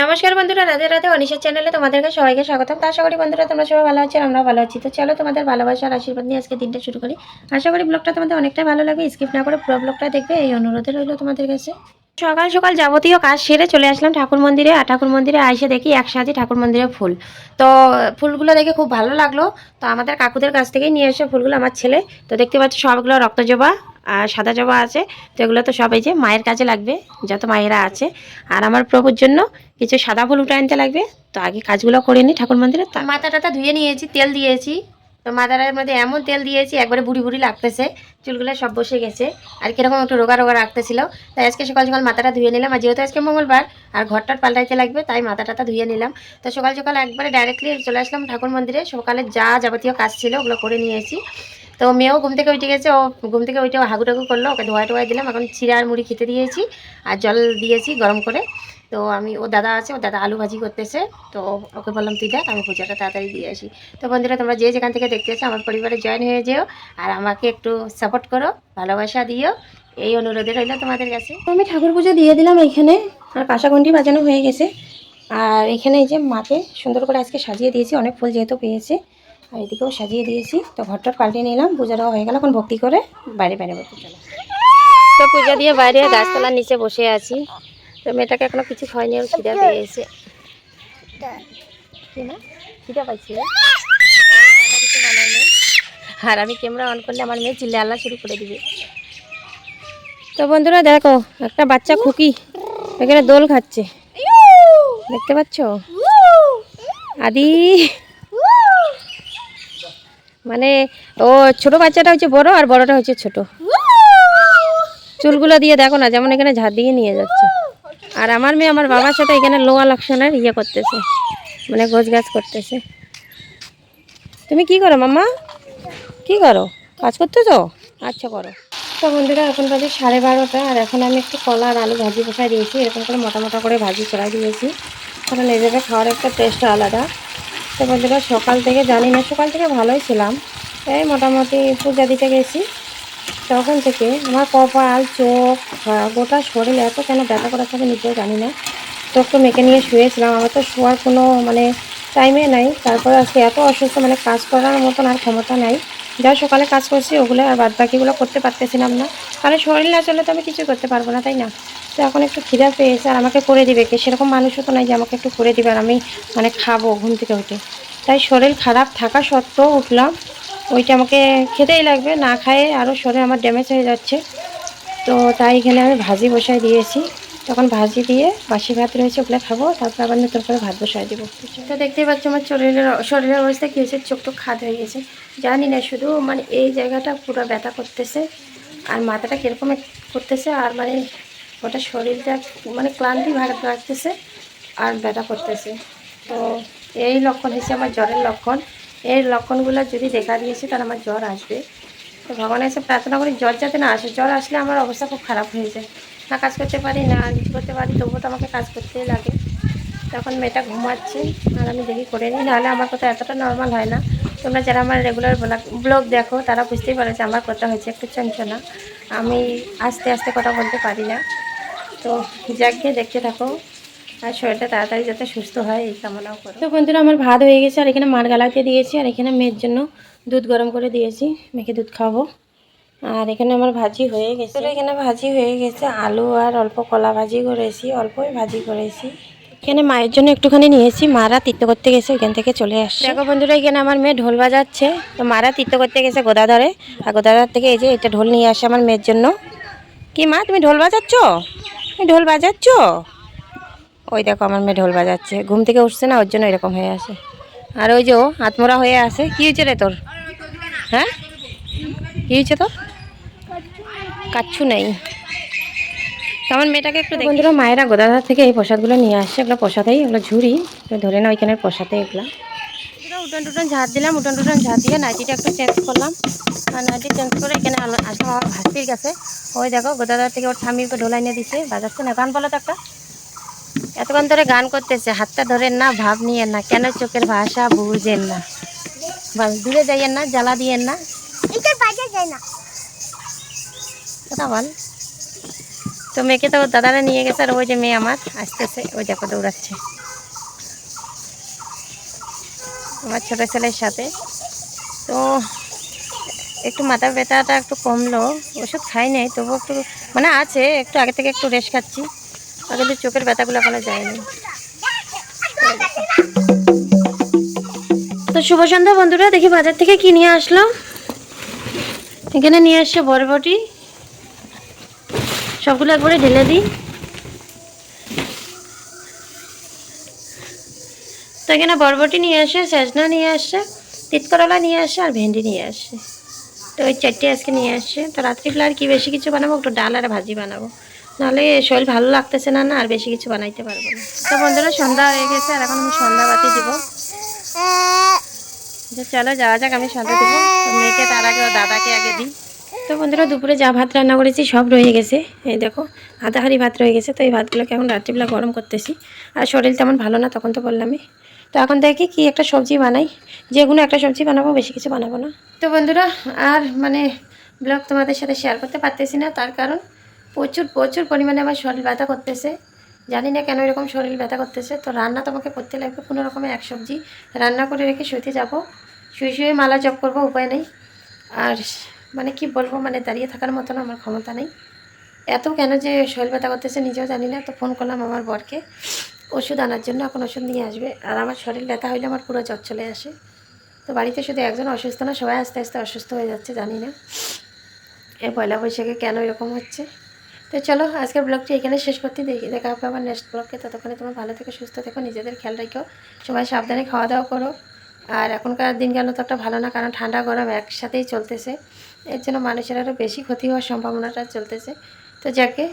নমস্কার বন্ধুরা, রাধে রাধে। অনিশার চ্যানেলে তোমাদেরকে সবাইকে স্বাগতম। আশা করি বন্ধুরা তোমরা সবাই ভালো আছো আমরা ভালো আছি। তো চলো তোমাদের ভালোবাসার আশীর্বাদ নিয়ে আজকে দিনটা শুরু করি। আশা করি ব্লগটা তোমাদের অনেকটা ভালো লাগবে। স্কিপ না করে পুরো ব্লগটা দেখবে। এই অনুরোধে রইল তোমাদের কাছে। সকাল সকাল যাবতীয় কাজ সেরে চলে আসলাম ঠাকুর মন্দিরে আর ঠাকুর মন্দিরে আইসে দেখি একসাথে ঠাকুর মন্দিরে ফুল। তো, ফুলগুলো দেখে খুব ভালো লাগল। তো আমাদের কাকুদের কাছ থেকেই নিয়ে এসে ফুলগুলো আমার ছেলে। তো দেখতে পাচ্ছি সবগুলো রক্তজবা আর সাদা জবা আছে। তো এগুলো তো সবাই যে মায়ের কাজে লাগবে, যত মায়েরা আছে। আর আমার প্রভুর জন্য কিছু সাদা ফুল উঠে আনতে লাগবে। তো আগে কাজগুলো করে নিই ঠাকুর মন্দিরে। মাথা টাথা ধুয়ে নিয়েছি, তেল দিয়েছি। তো মাথাটার মধ্যে এমন তেল দিয়েছি, একবারে বুড়ি বুড়ি লাগতেছে। চুলগুলো সব বসে গেছে। আর কীরকম একটু রোগা রোগা রাখতেছিল তাই আজকে সকাল সকাল মাথাটা ধুয়ে নিলাম। আর যেহেতু আজকে মঙ্গলবার, আর ঘরটা পাল্টাইতে লাগবে, তাই মাথা টাথা ধুয়ে নিলাম। তো সকাল সকাল একবারে ডাইরেক্টলি চলে আসলাম ঠাকুর মন্দিরে। সকালে যা যাবতীয় কাজ ছিল ওগুলো করে নিয়েছি তো মেয়েও ঘুম থেকে উঠে গেছে, ও ঘুম থেকে উঠে হাগু টাগু করল, ওকে ধোয়া টোয়া দিলাম। এখন চিড়া আর মুড়ি খেতে দিয়েছি। আর জল দিয়েছি গরম করে। তো আমি ও দাদা আছে ও দাদা আলু ভাজি করতেছে। তো ওকে বললাম তুই দেখ আমি পূজাটা তাড়াতাড়ি দিয়ে আসি। তো বন্ধুরা তোমরা যে যেখান থেকে দেখতেছো আমার পরিবারে জয়েন হয়ে যেও আর আমাকে একটু সাপোর্ট করো ভালোবাসা দিও। এই অনুরোধে রইল তোমাদের কাছে। তো আমি ঠাকুর পুজো দিয়ে দিলাম এইখানে আর কাঁসা ঘন্টি বাজানো হয়ে গেছে। আর এখানে এই যে মাকে সুন্দর করে আজকে সাজিয়ে দিয়েছি অনেক ফুল যেহেতু পেয়েছে। আর এদিকেও সাজিয়ে দিয়েছি। তো ঘরটা পাল্টিয়ে নিলাম পূজাটাও হয়ে গেল এখন ভক্তি করে বাইরে বাইরে বসে চলো। তো পূজা দিয়ে বাইরে গাছতলার নিচে বসে আছি। তো মেয়েটাকে এখনও কিছু খায়নি ওর খিদা পেয়েছে। খিদা পাইছি। আর আমি ক্যামেরা অন করলে আমার মেয়ে চিল্লে আল্লাহ শুরু করে দিবে। তো বন্ধুরা দেখো একটা বাচ্চা খুকি এখানে দোল খাচ্ছে। দেখতে পাচ্ছ? আদি। মানে ও ছোট বাচ্চাটা হচ্ছে বড় আর বড়টা হচ্ছে ছোট। চুলগুলো দিয়ে দেখো না যেমন এখানে ঝাড় দিয়ে নিয়ে যাচ্ছে। আর আমার মেয়ে আমার বাবার সাথে এখানে লোয়া লাকশনের ইয়ে করতেছে মানে গোছ গাছ করতেছে। তুমি কি করো মাম্মা? কি করো? কাজ করতেছো? আচ্ছা করো। তো বন্ধুরা, এখন বাজে সাড়ে বারোটা, আর এখন আমি একটু কলা আর আলু ভাজি বসাই দিয়েছি। এরকম করে মোটা মোটা করে ভাজি চড়াই দিয়েছি। কারণ এভাবে খাওয়ার একটা টেস্ট আলাদা। তো বন্ধুরা, সকাল থেকে, জানি না, সকাল থেকে ভালোই ছিলাম। এই মোটামুটি পূজা দিতে গেছি। তখন থেকে আমার কপাল, চোখ গোটা শরীর এত কেন ব্যথা করা থাকে নিজেও জানি না। তো মেখে নিয়ে শুয়েছিলাম, আমার তো শোয়ার কোনো মানে টাইমে নাই। তারপরে আজকে এত অসুস্থ মানে কাজ করার মতন আর ক্ষমতা নাই। যা সকালে কাজ করছি, ওগুলো আর বাদ বাকিগুলো করতে পারতেছিলাম না। কারণ শরীর না চলে তো আমি কিছু করতে পারব না, তাই না? তো এখন একটু খিদা পেয়েছে আর আমাকে করে দিবে কে? সেরকম মানুষও তো নাই যে আমাকে একটু করে দিবে আর আমি মানে খাব ঘুম থেকে উঠে। তাই শরীর খারাপ থাকা সত্ত্বেও উঠলাম। ওইটা আমাকে খেতেই লাগবে, না খায়ে আরও শরীর আমার ড্যামেজ হয়ে যাচ্ছে। তো তাই এখানে আমি ভাজি বসাই দিয়েছি। তখন ভাজি দিয়ে বাসি ভাত রয়েছে, ওগুলো খাব, তারপর আবার নতুন করে ভাত বসাই দেবো। তো দেখতেই পাচ্ছ আমার শরীরের শরীরের অবস্থা কী হয়েছে, চোখ টোক খাদ হয়ে গেছে। জানি না, শুধু মানে এই জায়গাটা পুরো ব্যথা করতেছে, আর মাথাটা কীরকম করতেছে, আর মানে ওটা শরীরটা মানে ক্লান্তি ভাগ লাগতেছে, আর ব্যথা করতেছে। তো এই লক্ষণ হয়েছে আমার জ্বরের লক্ষণ। এই লক্ষণগুলো যদি দেখা দিয়েছে, তাহলে আমার জ্বর আসবে। তো ভগবানের কাছে প্রার্থনা করি, জ্বর যাতে না আসে। জ্বর আসলে আমার অবস্থা খুব খারাপ হয়ে যায়। না কাজ করতে পারি, না কিছু করতে পারি, তবুও তো আমাকে কাজ করতেই লাগে। তখন মেয়েটা ঘুমাচ্ছে, আর আমি দেখি করে নিই। নাহলে আমার কথা এতটা নর্মাল হয় না। তোমরা যারা আমার রেগুলার ব্লগ দেখো, তারা বুঝতেই পারো যে আমার কথা হয়েছে একটু চঞ্চনা। আমি আস্তে আস্তে কথা বলতে পারি না। তো যাকে দেখতে থাকো। আর শরীরটা তাড়াতাড়ি যাতে সুস্থ হয় এই কামনাও করো। তো বন্ধুরা আমার ভাত হয়ে গেছে আর এখানে মার গালাতে দিয়েছি আর এখানে মেয়ের জন্য দুধ গরম করে দিয়েছি মেখে দুধ খাব আর এখানে আমার ভাজি হয়ে গেছে। তো এখানে ভাজি হয়ে গেছে আলু আর অল্প কলা ভাজি করেছি অল্পই ভাজি করেছি। এখানে মায়ের জন্য একটুখানি নিয়েছি মারা তীর্থ করতে গেছে ওইখান থেকে চলে আসছে। দেখো বন্ধুরা এখানে আমার মেয়ে ঢোল বাজাচ্ছে তো মারা তীর্থ করতে গেছে গোদাধরে। আর গোদাধর থেকে এই যে এটা ঢোল নিয়ে আসে আমার মেয়ের জন্য। কি মা তুমি ঢোল বাজাচ্ছ? তুমি ঢোল বাজাচ্ছ? ওই দেখো আমার মেয়ে ঢোল বাজাচ্ছে। ঘুম থেকে উঠছে না ওর জন্য এরকম হয়ে আছে। আর ওই যে ও হাতমোড়া হয়ে আছে। কি হয়েছে রে তোর? হ্যাঁ? কি হয়েছে তোর? কাচ্ছু নেই। আমার মেয়েটাকে একটু বন্ধুরা মায়েরা গোদাধার থেকে এই প্রসাদগুলো নিয়ে আসছে। এগুলো প্রসাদেই এগুলো ঝুড়ি। ধরে না ওইখানের প্রসাদে এগুলো। উঠান টুটান ঝাড় দিলাম উঠান টুটান ঝাড় দিয়ে নাইটিটা একটু চেঞ্জ করলাম। আর নাইটি চেঞ্জ করে এখানে আসলাম আমার ভাস্তির কাছে। ওই দেখো গোদাদার থেকে ওর ঠামিকে ঢোলাই নিয়ে দিছে বাজাচ্ছে না। গান বলো তো একটা। এতক্ষণ ধরে গান করতেছে হাতটা ধরেন না ভাব নিয়েন না কেন চোখের ভাষা বুঝেন না? দূরে যাইয়েন না জ্বালা দিয়েন না। কথা বল। তো মেয়েকে তো দাদারা নিয়ে গেছে আর ওই যে মেয়ে আমার আসতেছে ওই দেখো দৌড়াচ্ছে। আমার ছোটো ছেলের সাথে। তো একটু মাথা ব্যথাটা একটু কমলো ওষুধ খাই নাই তবু একটু মানে আছে একটু আগে থেকে একটু রেস্ট খাচ্ছি। কিন্তু চোখের ব্যথাগুলো এখনও যায়নি তো শুভ সন্ধ্যা বন্ধুরা, দেখি বাজার থেকে কি নিয়ে আসলাম এখানে নিয়ে আসছে বরবটি। সবগুলো একবারে ঢেলে দিই। তো এখানে বরবটি নিয়ে আসে সেজনা নিয়ে আসছে তিতকরলা নিয়ে আসে, আর ভেন্ডি নিয়ে আসে। তো ওই চারটে আজকে নিয়ে আসছে তো রাত্রিবেলা আর কি বেশি কিছু বানাবো? একটু ডাল আর ভাজি বানাবো। নাহলে শরীর ভালো লাগতেছে না না, আর বেশি কিছু বানাইতে পারব না। তো বন্ধুরা, সন্ধ্যা হয়ে গেছে, আর এখন আমি সন্ধ্যা বাতি দিব। চলো, যাওয়া যাক, আমি সন্ধ্যা দিব। মেয়েকে তার আগে দাদাকে আগে দিই। তো বন্ধুরা, দুপুরে যা ভাত রান্না করেছি, সব রয়ে গেছে। এই দেখো, আধা ভাত রয়ে গেছে। তো এই ভাতগুলোকে এখন রাত্রিবেলা গরম করতেছি। আর শরীর তেমন ভালো না, তখন তো বললামই তো এখন দেখি কি একটা সবজি বানাই। যে কোনো একটা সবজি বানাবো, বেশি কিছু বানাবো না। তো বন্ধুরা, আর মানে ব্লগ তোমাদের সাথে শেয়ার করতে পারতেছি না, তার কারণ প্রচুর প্রচুর পরিমাণে আমার শরীর ব্যথা করতেছে। জানি না কেন এরকম শরীর ব্যথা করতেছে। তো রান্না তোমাকে করতে লাগবে কোনো রকমের এক সবজি। রান্না করে রেখে শুতে যাব। শুয়ে শুয়ে মালা জপ করব, উপায় নেই। আর মানে কি বলব মানে দাঁড়িয়ে থাকার মতন আমার ক্ষমতা নেই। এত কেন যে শরীর ব্যথা করতেছে নিজেও জানি না। তো ফোন করলাম আমার বরকে। ওষুধ আনার জন্য এখন ওষুধ নিয়ে আসবে। আর আমার শরীর ব্যথা হইলে আমার পুরো জ্বর চলে আসে। তো বাড়িতে শুধু একজন অসুস্থ না, সবাই আস্তে আস্তে অসুস্থ হয়ে যাচ্ছে, জানি না। এই পয়লা বৈশাখে কেন এরকম হচ্ছে? তো চলো, আজকের ব্লগটি এখানে শেষ করতে দেখি দেখা হবে আবার নেক্সট ব্লগকে ততক্ষণে তোমার ভালো থেকে, সুস্থ থেকো, নিজেদের খেয়াল রেখো। সবাই সাবধানে খাওয়া দাওয়া করো। আর এখনকার দিনকাল তো একটা ভালো না, কারণ ঠান্ডা, গরম একসাথেই চলতেছে। এর জন্য মানুষের আরও বেশি ক্ষতি হওয়ার সম্ভাবনাটা চলতেছে। তো যাকে